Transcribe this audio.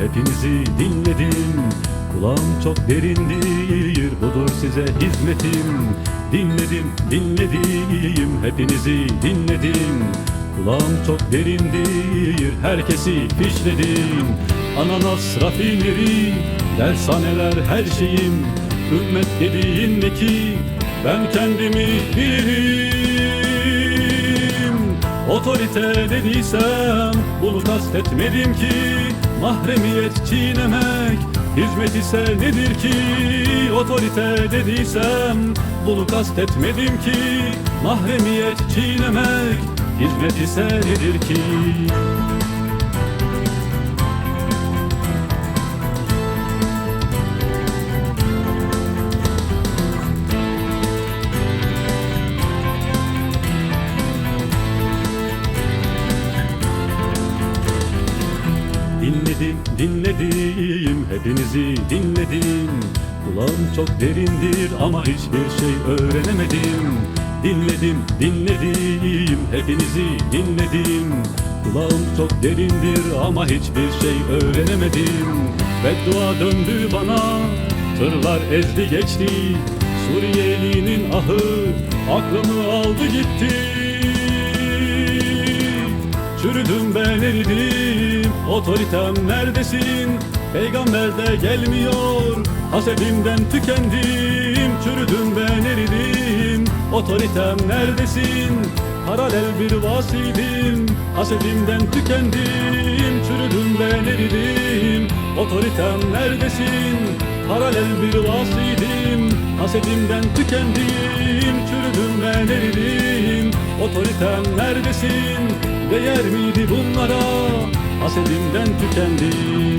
hepinizi dinledim. Kulağım çok derindir budur size hizmetim. Dinledim dinledim hepinizi dinledim. Kulağım çok derindir herkesi fişledim. Ananas rafineri dershaneler her şeyim. Ümmet dediğin ne ki ben kendimi bilirim Otorite dediysem bunu kastetmedim ki. Mahremiyet çiğnemek hizmet ise nedir ki? Otorite dediysem bunu kastetmedim ki. Mahremiyet çiğnemek hizmet ise nedir ki Dinledim, dinledim, hepinizi dinledim. Kulağım çok derindir ama hiçbir şey öğrenemedim. Dinledim, dinledim, hepinizi dinledim. Kulağım çok derindir ama hiçbir şey öğrenemedim. Beddua döndü bana, tırlar ezdi geçti. Suriyelinin ahı aklımı aldı gitti Çürüdüm ben eridim. Otoritem neredesin? Peygamber de gelmiyor. Hasebimden tükendim. Çürüdüm ben eridim. Otoritem neredesin? Paralel bir vasiydim Hasebimden tükendim. Çürüdüm ben eridim. Otoritem neredesin? Paralel bir vasiydim Hasebimden tükendim Çürüdüm ben eridim Otoritem neredesin? Değer miydi bunlara? Hasedimden tükendim